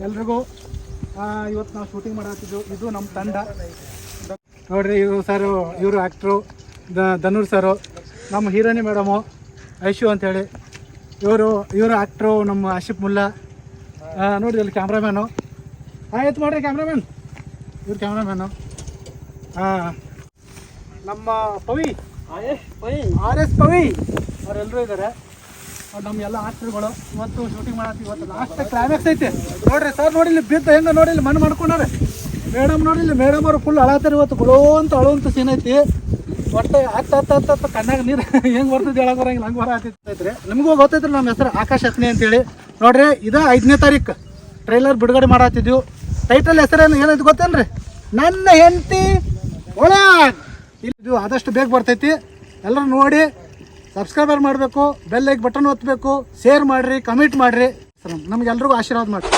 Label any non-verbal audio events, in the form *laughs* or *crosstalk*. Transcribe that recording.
ಎಲ್ರಿಗೂ ಇವತ್ತು ನಾವು ಶೂಟಿಂಗ್ ಮಾಡತ್ತಿದ್ದು ಇದು ನಮ್ಮ ತಂಡ. ನೋಡ್ರಿ ಇವರು ಸರ್ ಇವರು ಆ್ಯಕ್ಟ್ರು ದ ಧನುರ್ ಸರು ನಮ್ಮ ಹೀರೋನಿ ಮೇಡಮು ಐಶು ಅಂಥೇಳಿ ಇವರು ಇವರು ಆ್ಯಕ್ಟ್ರು ನಮ್ಮ ಆಶಿಫ್ ಮುಲ್ಲಾ. ಆ, ನೋಡ್ರಿ ಅಲ್ಲಿ ಕ್ಯಾಮ್ರಾಮ್ಯಾನು ಆಯ್ತು ಮಾಡ್ರಿ ಕ್ಯಾಮ್ರಾಮ್ಯಾನ್ ಇವ್ರು ಕ್ಯಾಮ್ರಾಮ್ಯಾನು ಹಾಂ ನಮ್ಮ ಪವಿ. R S Pavi. ಅವರೆಲ್ಲರೂ ಇದ್ದಾರೆ ನಮ್ಮ ಎಲ್ಲ ಇವತ್ತು ಶೂಟಿಂಗ್ ಮಾಡತ್ತಿ ಇವತ್ತು ಲಾಸ್ಟ್ ಕ್ಲೈಮ್ಯಾಕ್ಸ್ ಐತೆ. ನೋಡ್ರಿ ಸರ್ ನೋಡಿ ಇಲ್ಲಿ ಬಿದ್ದು ಹೆಂಗೆ ನೋಡಿ ಇಲ್ಲಿ ಮಣ್ಣು ಮಾಡ್ಕೊಂಡಾರೆ. ಮೇಡಮ್ ನೋಡಿ ಇಲ್ಲಿ ಮೇಡಮ್ ಅವರು ಫುಲ್ ಅಳಾತಾರೆ ಇವತ್ತು. ಗುಳೋ ಅಂತ ಅಳುವಂತ ಸೀನ್ ಐತಿ. ಒಟ್ಟು ಹತ್ತು ಹತ್ತು ಹತ್ತು ಹತ್ತು ಕಣ್ಣಾಗ ನೀರು *laughs* ಹೆಂಗೆ ಬರ್ತದೆ ಹೇಳಕ್ ಬರಂಗಿಲ್ಲ, ಹಂಗೆ ಬರ ಐತ್ರಿ ನಿಮಗೂ ಗೊತ್ತೈತ್ರಿ ನಮ್ಮ ಹೆಸರು ಆಕಾಶ್ ಹತ್ನಿ ಅಂತೇಳಿ. ನೋಡ್ರಿ, ಇದು ಐದನೇ ತಾರೀಕು. ಟ್ರೈಲರ್ ಬಿಡುಗಡೆ ಮಾಡತ್ತಿದ್ವು ಟೈಟಲ್ ಹೆಸರೇನು ಏನೈತೆ ಗೊತ್ತೇನ್ರಿ? ನನ್ನ ಹೆಂಡತಿ ಒಳ ಇದು ಆದಷ್ಟು ಬೇಗ ಬರ್ತೈತಿ. ಎಲ್ಲರೂ ನೋಡಿ. ಸಬ್ಸ್ಕ್ರೈಬರ್ ಮಾಡಬೇಕು ಬೆಲ್ ಲೈಕ್ ಬಟನ್ ಒತ್ತಬೇಕು ಶೇರ್ ಮಾಡಿರಿ ಕಮೆಂಟ್ ಮಾಡಿರಿ. ನಮ್ಗೆಲ್ರಿಗೂ ಆಶೀರ್ವಾದ ಮಾಡಿ